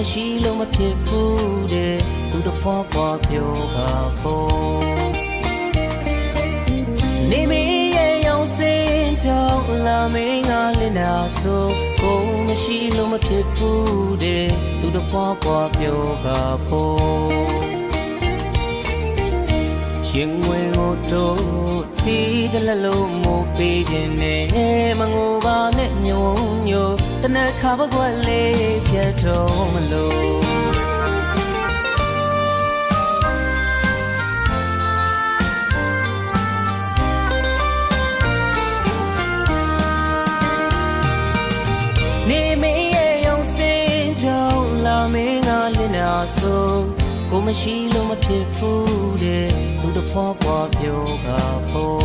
ကိုမရှိလို့မဖြစ်ဘူးတဲ့သူတစ်ဖွားပွားပြောပါဖို့နေမရဲ့ရောင်စင်ကြောင့်လာမင်းငါလင်းတာဆိုကိုမရှိလို့မဖြစ်ဘူးတဲ့သူတစ်ဖွားပွားပြောပါဖို့ရင်ဝင်ကိုတို့တီတလလုံးမို့ပေးခြင်းနဲ့မငိုပါနဲ့ညုံညို တနက်ခါဘကွက်လေးပြတ်တော့မလို့နေမရဲ့ရောင်စင်ကြောင့်လာမင်းကလင်းတာဆိုကိုမရှိလို့မဖြစ်ဘူးတဲ့သူတစ်ဖွားပွားပြောတာဖို့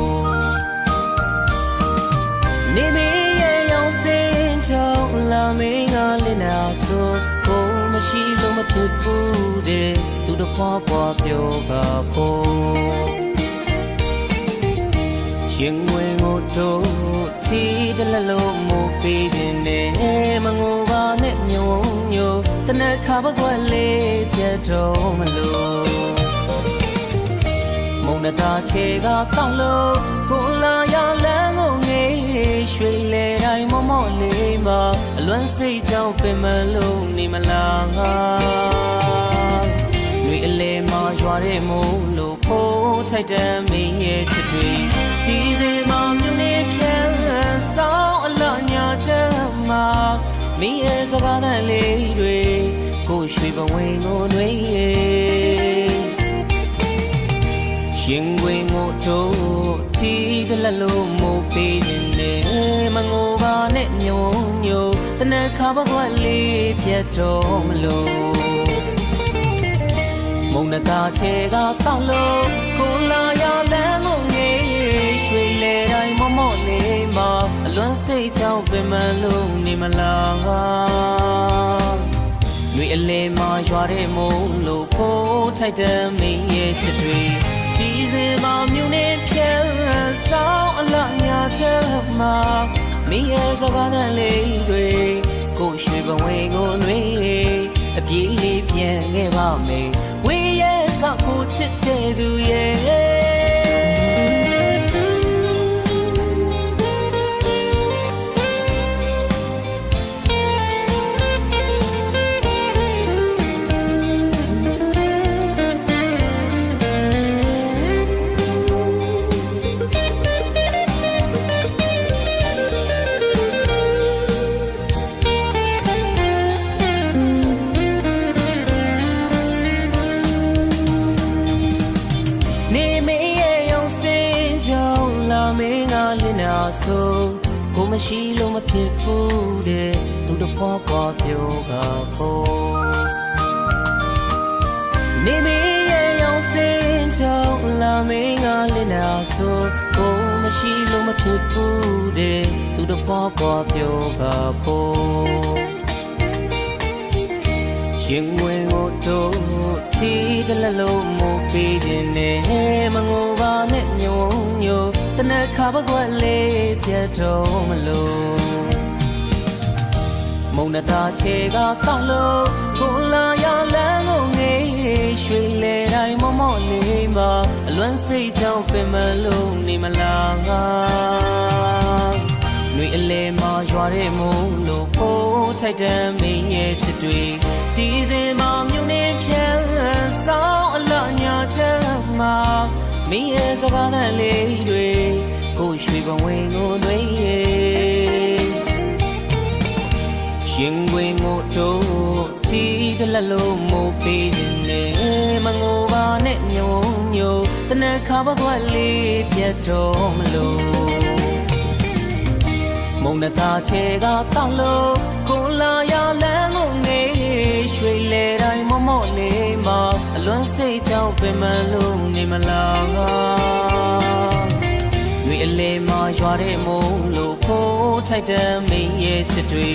နေမ ဆိုကိုမရှိလို့မဖြစ်ဘူးတဲ့သူတစ်ဖွားပွားပြောတာဖို့ရင်ဝင်ကိုတို့တီတလလုံးမို့ပေးခြင်းနဲ့မငိုပါနဲ့ညုံညိုတနက်ခါဘကွက်လေးပြတ်တော့မလို့မုံနတာချေကကောက်လို့ကိုလာရလန်းကိုငေး ရွှေလေတိုင်းမမော့လေးမှာအလွမ်းစိတ်ကြောင့်ပင်မလုံးနေမလားငါနှွေအလဲမှာရွာတဲ့မိုးလို့ဖိုးထိုက်တမ်းမင်းရဲ့ချစ်တွေဒီစီမှာမြူနေဖြန်းဆောင်အလညာချမ်းမှာမင်းရဲ့စကားသံလေးတွေကိုရွှေပဝင်းကိုနှွေးရဲ့ရှင်ဝင်ကိုတို့တီတလလုံးမို့ပေးနေတယ် မငိုပါနဲ့ညုံညိုတနက်ခါဘကွက်လေးပြတ်တော့မလို့မုံနတာချေကတောက်လို့ကိုလာရလန်းကိုငေးရွှေလေတိုင်းမမော့လေးမှာအလွမ်းစိတ်ချောင်းပင်မလုံးနေမလားငါနှွေအလဲမှာရွာတဲ့မုံလို့ဖိုးထိုက်တဲ့မင်းရဲ့ချစ်တွေ ဒီစင်မှာမြူနေဖြန်းဆောင်အလညာချမ်းမှာမင်းရဲ့စကားသံလေးတွေကိုရွှေပဝေကိုနှွေးအပြေးလေးပြန်ခဲ့ပါမယ်ဝေးရဲ့ကကိုချစ်တဲ့သူရဲ့ မင်းကလင်းတာဆိုကိုမရှိလို့မဖြစ်ဘူးတဲ့သူတစ်ဖွားပွားပြောတာဖို့နေမရဲ့ရောင်စင်ကြောင့်လာမင်းကလင်းတာဆိုကိုမရှိလို့မဖြစ်ဘူးတဲ့သူတစ်ဖွားပွားပြောတာဖို့ရင်ဝင်ကိုတို့တီတလလုံးမို့ပေးခြင်းနဲ့မငိုပါနဲ့ညုံညို တနက်ခါဘကွက်လေးပြတ်တော့မလို့မုံနတာချေကကောက်လို့ကိုလာရလန်းကိုငေးရွှေလေတိုင်းမမော့လေးမှာအလွမ်းစိတ်ကြောင့်ပင်မလုံးနေမလားငါနှွေအလဲမှာရွာတဲ့မုံလို့ဖိုးထိုက်တမ်းမင်းရဲ့ချစ်တွေဒီစင်မှာမြူနေဖြန်းဆောင်အလညာချမ်းမှာ မင်းရဲ့စကားသံလေးတွေကိုရွှေပဝင်းကိုနှွေးရဲ့ရှင်ဝင်ကိုတို့တီတလလုံးမို့ပေးခြင်းနဲ့မငိုပါနဲ့ညုံညိုတနက်ခါဘကွက်လေးပြတ်တော့မလို့မုံနတာချေကတောက်လို့ကိုလာရလန်းကိုငေးရွှေလေတိုင်းမမော့လေးမှာအ လွမ်းစိတ်ကြောင့်ပင်မလုံးနေမလားငါွေအလဲမှာရွာတဲ့မုံလို့ဖိုးထိုက်တဲ့မင်းရဲ့ချစ်တွေ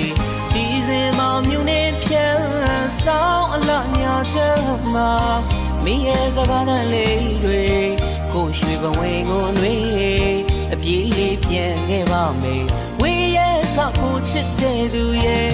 ဒီစင်မှာမြူနေဖြန်းဆောင်အလညာချမ်းမှာမင်းရဲ့စကားသံလေးတွေကိုရွှေပဝေကိုနှွေးအပြေးလေးပြန်ခဲ့ပါမယ်ဝေးရဲ့ကကိုချစ်တဲ့သူရဲ့